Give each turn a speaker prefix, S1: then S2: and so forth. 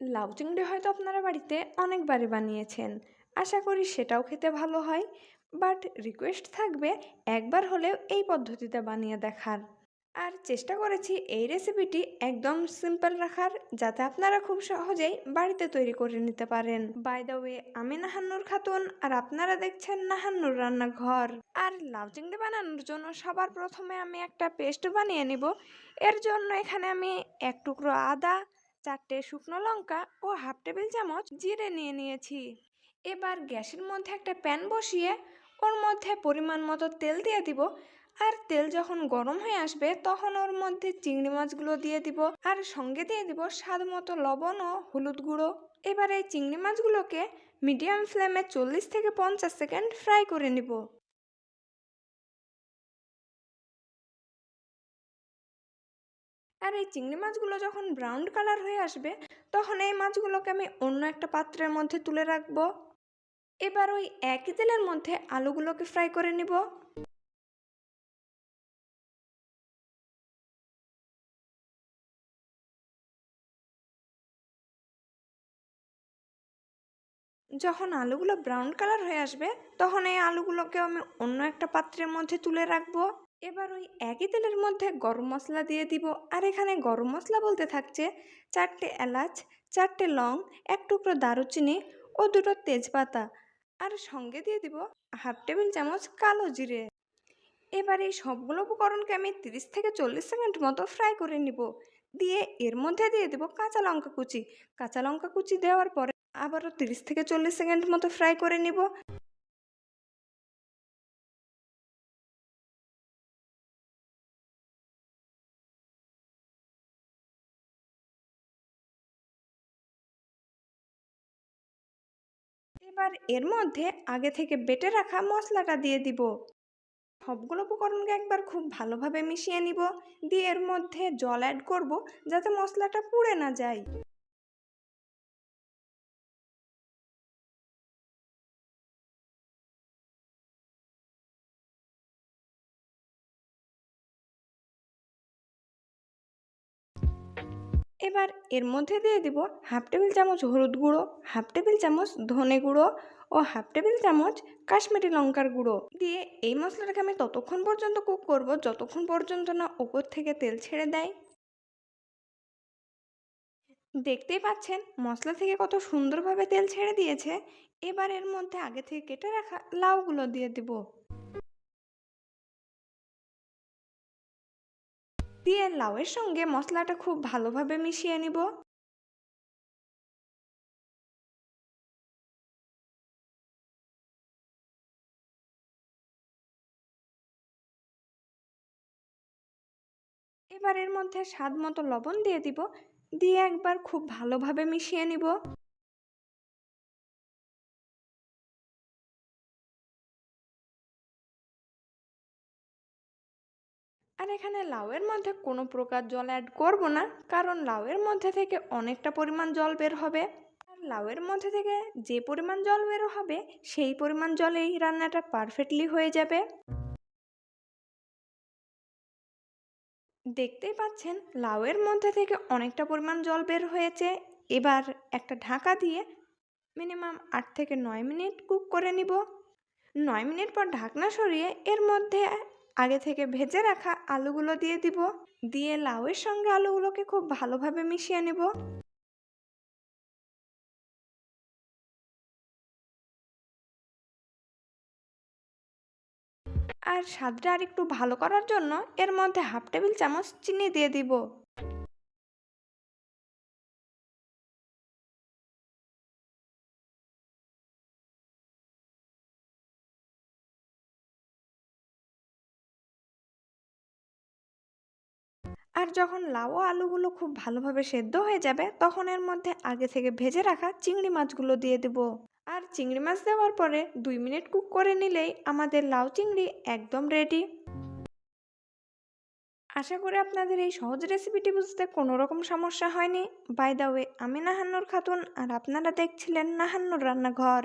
S1: লাউ চিংড়ি হয়তো আপনারা বাড়িতে অনেকবারই বানিয়েছেন। আশা করি সেটাও খেতে ভালো হয়। বাট রিকোয়েস্ট থাকবে একবার হলেও এই পদ্ধতিতে বানিয়ে দেখার। আর চেষ্টা করেছি এই রেসিপিটি একদম সিম্পল রাখার, যাতে আপনারা খুব সহজেই বাড়িতে তৈরি করে নিতে পারেন। বাই দ্য ওয়ে, আমি নাহান্নুর খাতুন আর আপনারা দেখছেন নাহান্নুর রান্নাঘর। আর লাউ চিংড়ি বানানোর জন্য সবার প্রথমে আমি একটা পেস্ট বানিয়ে নিব। এর জন্য এখানে আমি এক টুকরো আদা চারটে শুকনো লঙ্কা ও হাফ টেবিল চামচ জিরে নিয়ে নিয়েছি। এবার গ্যাসের মধ্যে একটা প্যান বসিয়ে ওর মধ্যে পরিমাণ মতো তেল দিয়ে দিব। আর তেল যখন গরম হয়ে আসবে, তখন ওর মধ্যে চিংড়ি মাছগুলো দিয়ে দিব। আর সঙ্গে দিয়ে দিব স্বাদ মতো লবণ ও হলুদ গুঁড়ো। এবার এই চিংড়ি মাছগুলোকে মিডিয়াম ফ্লেমে চল্লিশ থেকে পঞ্চাশ সেকেন্ড ফ্রাই করে নিব। আর এই চিংড়ি মাছগুলো যখন ব্রাউন কালার হয়ে আসবে, তখন এই মাছগুলোকে আমি অন্য একটা পাত্রের মধ্যে তুলে রাখব। এবার ওই একই তেলের মধ্যে আলুগুলোকে ফ্রাই করে নিব। যখন আলুগুলো ব্রাউন কালার হয়ে আসবে, তখন এই আলুগুলোকে আমি অন্য একটা পাত্রের মধ্যে তুলে রাখব। এবার ওই একই তেলের মধ্যে গরম মশলা দিয়ে দিব। আর এখানে গরম মশলা বলতে থাকছে চারটে এলাচ, চারটে লং, এক টুকরো দারুচিনি ও দুটো তেজপাতা। আর সঙ্গে দিয়ে দিব হাফ টেবিল চামচ কালো জিরে। এবার এই সবগুলো উপকরণকে আমি তিরিশ থেকে চল্লিশ সেকেন্ড মতো ফ্রাই করে নিব। দিয়ে এর মধ্যে দিয়ে দেবো কাঁচা লঙ্কা কুচি। কাঁচা লঙ্কা কুচি দেওয়ার পরে আবারও তিরিশ থেকে চল্লিশ সেকেন্ড মতো ফ্রাই করে নিব। এবার এর মধ্যে আগে থেকে বেটে রাখা মশলাটা দিয়ে দিব। সবগুলো উপকরণকে একবার খুব ভালোভাবে মিশিয়ে নিব। দিয়ে এর মধ্যে জল অ্যাড করব যাতে মশলাটা পুড়ে না যায়। এবার এর মধ্যে দিয়ে দিব হাফ টেবিল চামচ হলুদ গুঁড়ো, হাফ টেবিল চামচ ধনে গুঁড়ো ও হাফ টেবিল চামচ কাশ্মীরি লঙ্কার গুঁড়ো। দিয়ে এই মশলাটাকে আমি ততক্ষণ পর্যন্ত কুক করব, যতক্ষণ পর্যন্ত না ওপর থেকে তেল ছেড়ে দেয়। দেখতেই পাচ্ছেন, মশলা থেকে কত সুন্দরভাবে তেল ছেড়ে দিয়েছে। এবার এর মধ্যে আগে থেকে কেটে রাখা লাউগুলো দিয়ে দিব। দিয়ে লাউয়ের সঙ্গে মশলাটা খুব ভালোভাবে মিশিয়ে নিব। এবার এর মধ্যে স্বাদ মতো লবণ দিয়ে দিব। দিয়ে একবার খুব ভালোভাবে মিশিয়ে নিব। আর এখানে লাউয়ের মধ্যে কোনো প্রকার জল অ্যাড করব না, কারণ লাউয়ের মধ্যে থেকে অনেকটা পরিমাণ জল বের হবে। আর লাউয়ের মধ্যে থেকে যে পরিমাণ জল বের হবে, সেই পরিমাণ জলে এই রান্নাটা পারফেক্টলি হয়ে যাবে। দেখতেই পাচ্ছেন, লাউয়ের মধ্যে থেকে অনেকটা পরিমাণ জল বের হয়েছে। এবার একটা ঢাকা দিয়ে মিনিমাম আট থেকে নয় মিনিট কুক করে নিব। নয় মিনিট পর ঢাকনা সরিয়ে এর মধ্যে আগে থেকে ভেজে রাখা আলুগুলো দিয়ে দিব। দিয়ে লাউয়ের সঙ্গে আলুগুলোকে খুব ভালোভাবে মিশিয়ে নেব। আর স্বাদটা আর একটু ভালো করার জন্য এর মধ্যে হাফ টেবিল চামচ চিনি দিয়ে দিব। যখন লাউ আলুগুলো খুব ভালোভাবে সেদ্ধ হয়ে যাবে, তখন এর মধ্যে আগে থেকে ভেজে রাখা চিংড়ি মাছগুলো দিয়ে দেব। আর চিংড়ি মাছ দেওয়ার পরে দুই মিনিট কুক করে নিলেই আমাদের লাউ চিংড়ি একদম রেডি আশা করি আপনাদের এই সহজ রেসিপিটি বুঝতে কোনো রকম সমস্যা হয়নি। বাই দ্য ওয়ে আমি নাহান্নুর খাতুন আর আপনারা দেখছিলেন নাহান্নুর রান্নাঘর।